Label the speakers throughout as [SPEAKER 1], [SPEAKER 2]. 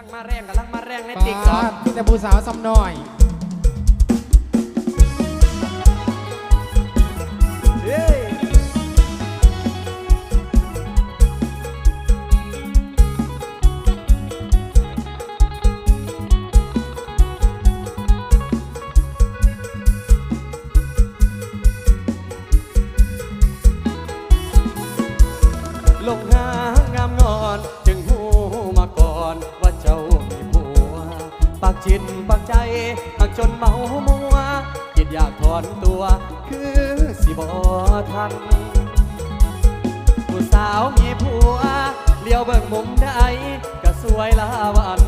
[SPEAKER 1] ลังมาแรงกำลังมาแรงใน
[SPEAKER 2] ปา
[SPEAKER 1] ติ๊กต็อก
[SPEAKER 2] ดที่แต่ผู้สาวซ้ำน้อย
[SPEAKER 1] เฮ้ยลงหา จิตปากใจหักจนเมามัวคิดอยากถอนตัว คือสิบอทัน ผู้สาวมีผัวเลี้ยวเบิ่งมุมใดก็สวยละวัน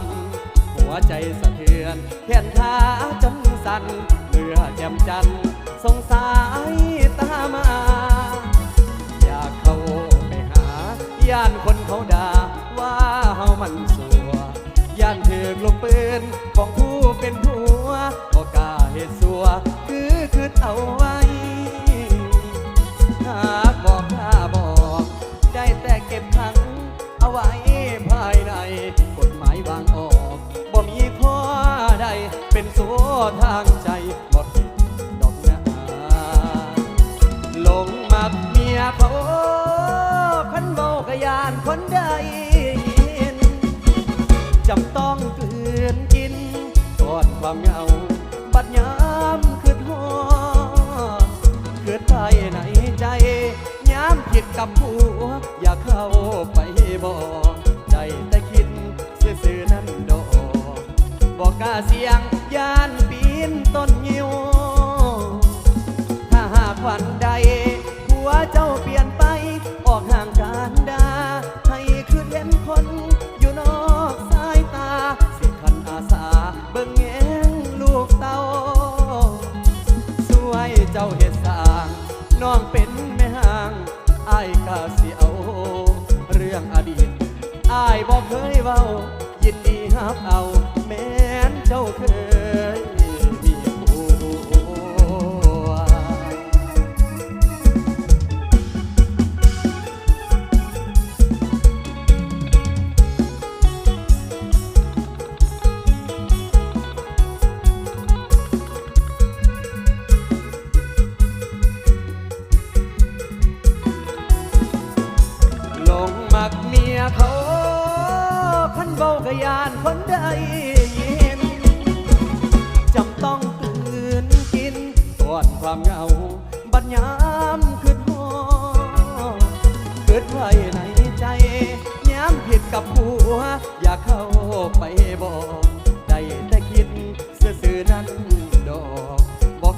[SPEAKER 1] หัวใจสะเทือนแขนขาจนสั่นเมื่อแจ่มจันทร์สงสายตามา อยากเข้าไปหา ย่านคนเขาด่าว่าเฮามันสัวย่านถือลูกปืน เอาไว้ หากบอกกล้าบอก ได้แต่เก็บทั้งเอาไว้ภายใน กฎหมายวางออกบ่มีข้อใด เป็นโซ่ทางใจบ่ผิดดอกนะหลงมักเมียเขาคันเบากะยานคนใด กับผัว อยากเข้าไปบอกใจแต่คิดซื่อๆนั่นดอกบอกกาเสียงยานปีนต้นยิวถ้าหากวันใดผัวเจ้าเปลี่ยนไปออกห่างกันายบอกเคยเว้ายินดีฮับเอา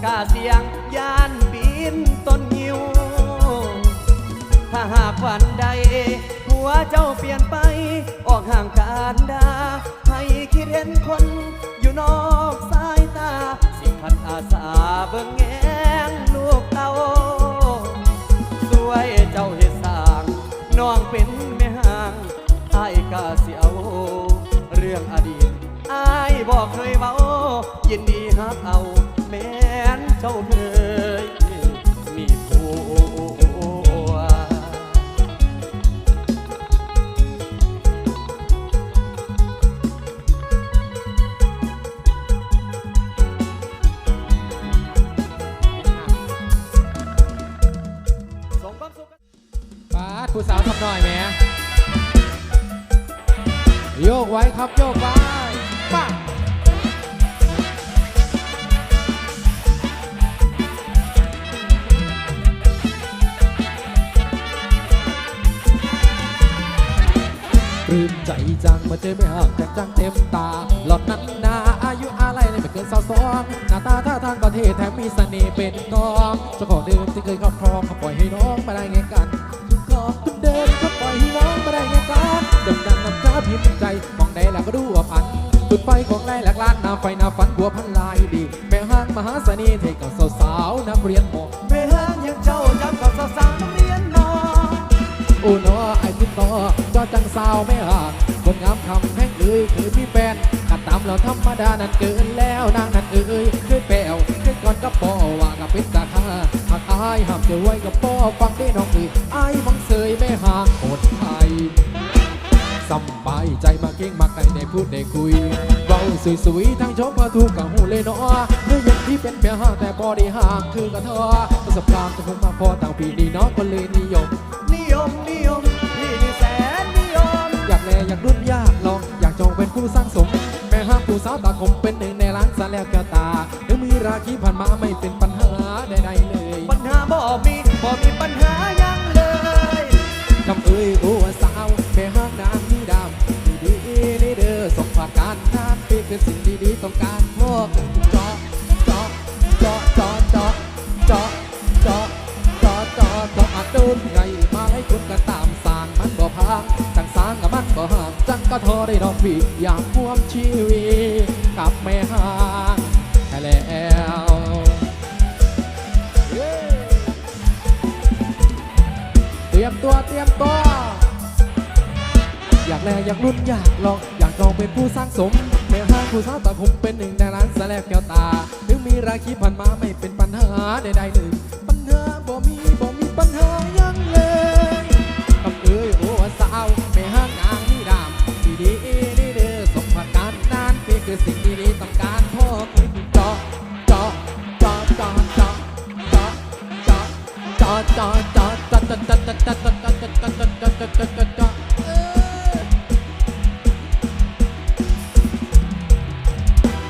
[SPEAKER 1] กลาเสียงยานบินต้นยิว ถ้าหากวันใด หัวเจ้าเปลี่ยนไป จจังมา
[SPEAKER 2] เจอไม่ห่างจากจังเต็มตา หลอดนั้นนาอายุอะไรเลยไม่เกินสาวสองหน้าตาท่าทางก็เท่แถมมีเสน่ห์เป็นกองเจ้าของเดิมที่เคยครอบครองเขาปล่อยให้น้องมาได้ไงกันทุกของคนเดิมเขาปล่อยให้น้องมาได้ไงกันดำดังน้ำตาพิมพ์ใจมองใดแล้วก็ดูว่าพันจุดไฟของไล่หลักล้านน้าไฟน้าฝันบัวพันลายดี แม่ห้างมหาเสน่ห์เทกับสาวๆนักเรียนหมอ
[SPEAKER 1] เมื่อยังเจ้าจำกับสาวๆนักเรียนนอ
[SPEAKER 2] โอ้นอไอ้ติดต่อจอจังสาวไม่ห่าง งามคำแห้งเอ้ยเคยมีแฟนขัดตามเราธรรมดานั่นเกินแล้วนางนั่นเอ้ยเคยแปวเคยก่อนกับปอว่ากับเป็นตาคาหากอายห้ามเจอไว้กับปอฟังได้น้องเอ้ยอายบังเสยไม่ห่างโอดไทยสำบายใจมาเก่งมาไกลได้พูดได้คุยเว้าสวยๆทั้งชมพอถูกกับหูเลยเนาะเมื่อยังที่เป็นเพียงห่างแต่บอดีห่างคือกระเทอประสบการณ์จะคงมาพอต่างปีนี้เนาะก็เลยนิยมากจองเป็นผู้สร้างสม แม่ห้ามผู้สาวตาคมเป็นหนึ่งในล้านสาแล้วแก้วตาหรือมีราคีผ่านมาไม่เป็นปัญหาใดๆเลย
[SPEAKER 1] ปัญหาบ่มีบ่มีปัญหายังเลย
[SPEAKER 2] คำเอ้ยโอ้สาวแม่ห้างนางนี่ดำดีดีนี่เด้อส่งผ่านการงานเป็นคือสิ่งดีๆต้องการพวกเจาะเจาะเจาะเจาะเจาะเจาะเจาะเจาะเจาะเจาะอาจเดินไงมาให้คุณกันตาางจังก็ทอได้ดอกพี่อยากพ่วมชีวิตกับแม่ห้างแค่แล้วเตรียมตัวเตรียมตัว อยากแลอยากรุ่นอยากลอง อยากลองเป็นผู้สร้างสมแม่ห้างผู้สาวตาผมเป็นหนึ่งในร้านสแลบแก้วตาถึงมีราคีผ่านมาไม่เป็นปัญหาใดๆหนึ่งปัญหาบ่มีบ่มีปัญหา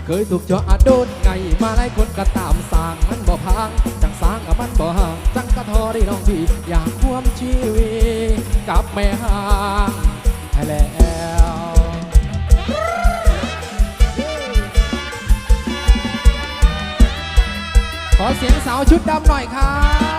[SPEAKER 2] เคยถูกจาะอาโดนไงมาไล่คนก็ตามสร้างมันบ่พังจังสร้างกับมันบ่ห่างจังกะทอได้น้องพี่อยากควมชีวิตกับแม่ห่างให้แล้วขอเสียงสาวชุดดำหน่อยครับ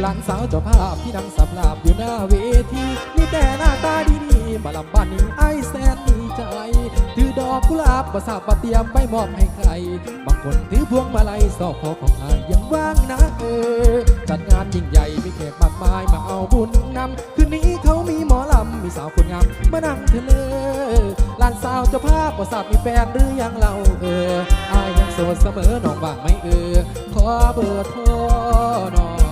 [SPEAKER 2] หลังสาวเจ้าภาพที่นั่งสับลาบอยู่หน้าเวที มีแต่หน้าตาดีๆมาลำบ้านนี้ไอ้แสนดีใจ ถือดอกกุหลาบประสาบประเตรียมไปมอบให้ใคร บางคนถือพวงมาลัยสอบคอของอายยังว่างนะเออ จัดงานยิ่งใหญ่มีแขกมากมายมาเอาบุญนำคืนนี้เขามีหมอลำมีสาวคนงามมานั่งเธอเลยหลานสาวเจ้าภาพประสาบมีแฟนหรือยังเราเอออายยังโสดเสมอน้องว่างไหมเออขอเบอร์โทรน่อย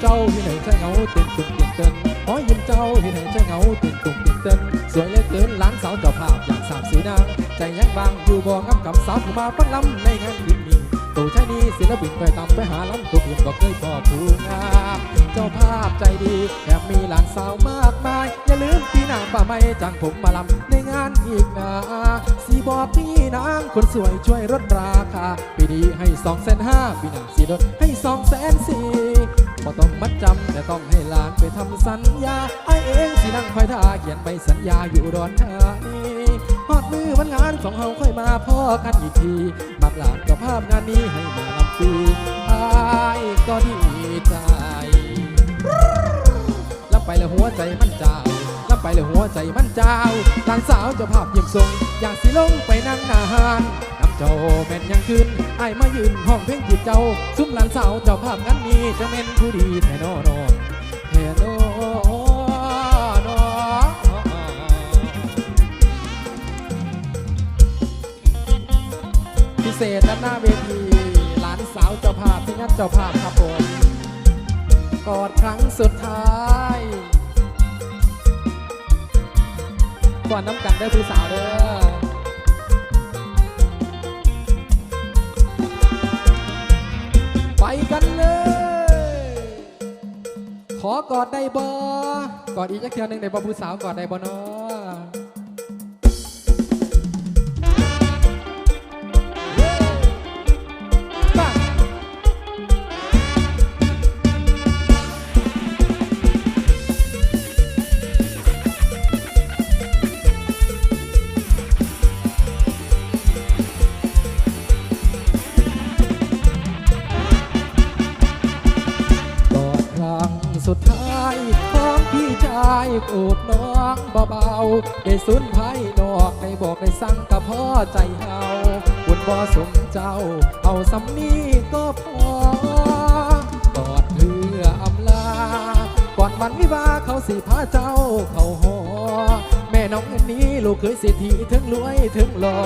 [SPEAKER 2] เจ้าที่ไหนใจเหงาเต้นตุ่มเต้นเต้นหอยยิ้มเจ้าที่ไหนใจเหงาเต้นตุ่มเต้นเต้นสวยเลือเกินหล้านสาวเจ้าภาพอย่างสามสีนางใจยังบางอยู่บ่งับกับสาวผู้มาฟังลำในงานคืนนี้ตัวชายนี้ศิลปินไปตามไปหาล้ำตัวอื่นก็เคยพอผู้งามเจ้าภาพใจดีแถมมีหลานสาวมากมาย อย่าลืมปีหน้าป่าไม่จ้างผมมาลำในงานอีกนะสีบอกพี่นางคนสวยช่วยลดราคาปีนี้ให้สองแสนห้าปีหน้าสีลดให้สองแสนสี่ บ่ต้องมัดจำแต่ต้องให้หลานไปทำสัญญาไอเองสินั่งคอยท่าเขียนใบสัญญาอยู่อุดอนธานีฮอดมือวันงานสองเฮาค่อยมาพ่อกันอีกทีมักหลานกับภาพงานนี้ให้มาลำปีไอายก็ดีใจรับไปแล้วหัวใจมันเจ้ารับไปแล้วหัวใจมันเจ้าหลานสาวเจ้าภาพเยี่ยมทรงอยากสิลงไปนั่งหน้าหาน เจ้าแม่นยังขึ้นไอ้มายืนห้องเพลงจีบเจ้า ซุ้มหลานสาวเจ้าภาพงั้นนี้จะแม่นผู้ดีแท้นอนอนแท้นอนอพิเศษด้านหน้าเวทีหลานสาวเจ้าภาพที่งัดเจ้าภาพครับผมกอดครั้งสุดท้ายก่อนน้ำกันได้อผู้สาวเด้อ ขอกอดได้บ่กอดอีกจักเทียหนึ่งได้บ่ผู้สาวกอดได้บ่เนาะ องพี่ชายโอบน้องเบาๆได้สุนไพ่นอกในได้บอกได้สั่งกับพ่อใจเฮาบุญบ่สมเจ้า เอาสำนี้ก็พอกอดเพื่ออำลา ก่อนวันวิวาเขาสิพาเจ้าเขาหอ แม่น้องอันนี้ลูกเคยเศรษฐีถึงรวยถึงหล่อ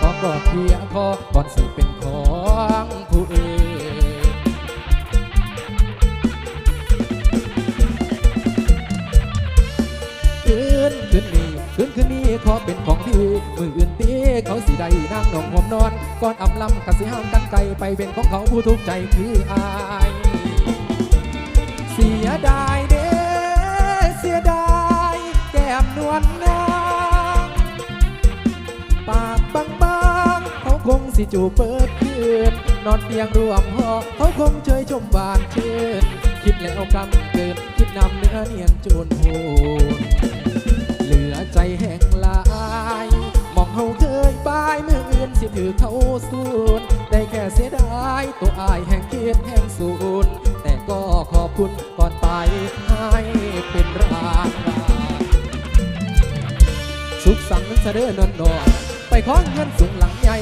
[SPEAKER 2] ขอกอดเพียคอก่อนสิเป็นของผู้อื่น นคืนนี้คืนคืนนี้ขอเป็นของพี่มืออื่นตีเขาสิได้นั่งนองหอมนอนก่อนอำลำกับสิห้ามกันไกลไปเป็นของเขาผู้ทุกข์ใจคืออายเสียดายเด้เสียดายแก้มนวลน้องปากบางๆเขาคงสิจูบเปิดคืนนอนเตียงรวมหอเขาคงเชยชมหวานชื่นคิดแล้วกำเกินคิดนำเนื้อเนียนจูนพูน ถือเขาสูนได้แค่เสียดายตัวอายแห่งเกียรแห่งสูนแต่ก็ขอบคุณก่อนไปให้เป็นรางวัลสุขสันต์เสด็นอนนอนไปขอเงินสูงหลังใหญ่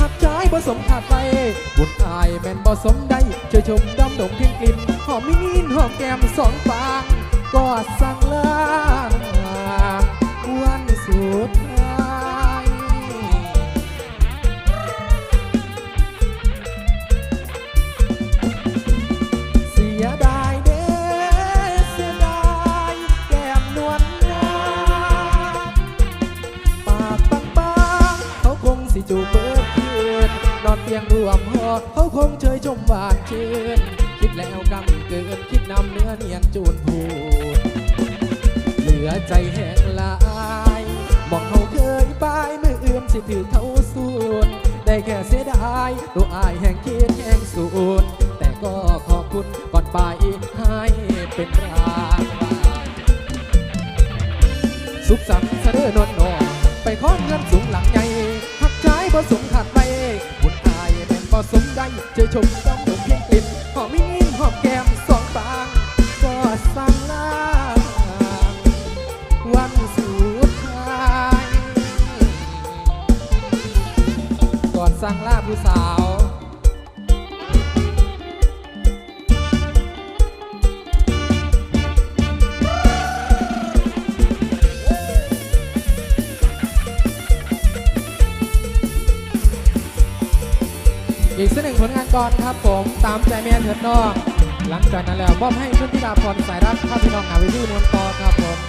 [SPEAKER 2] หักใจผสมขาดไปบุญอายแม่นบ่สมได้เชยชมดำดงเพียงกลิ่นหอมมินินหอมแก้มสองฟางก็สั่งลาวันสุด จูบเปิดคืนนอนเตียงรวมหอเขาคงเชยชมหวานชื่นคิดแล้วกำเกินคิดนำเนื้อเนียนจูนพูดเหลือใจแห้งลายมองเขาเคยบายมืออื่นสิถือเขาสูนได้แค่เสียดายตัวอายแห่งคิดแห่งสูนแต่ก็ขอบคุณก่อนไปให้เป็นรางสุขสันต์ ชมต้องดมเพียงกลิ่นหอมมินหอมแก้มสองปางก็สั่งลาวันสุดท้ายก่อนสั่งลาผู้สาว อีกสักหนึ่งผลงานก่อนครับผมตามใจแม่เถิดนอกหลังจากนั้นแล้วมอบให้ชุดธิดาพรสายรักข้าพี่น้องหาวิธีมวลต่อครับผม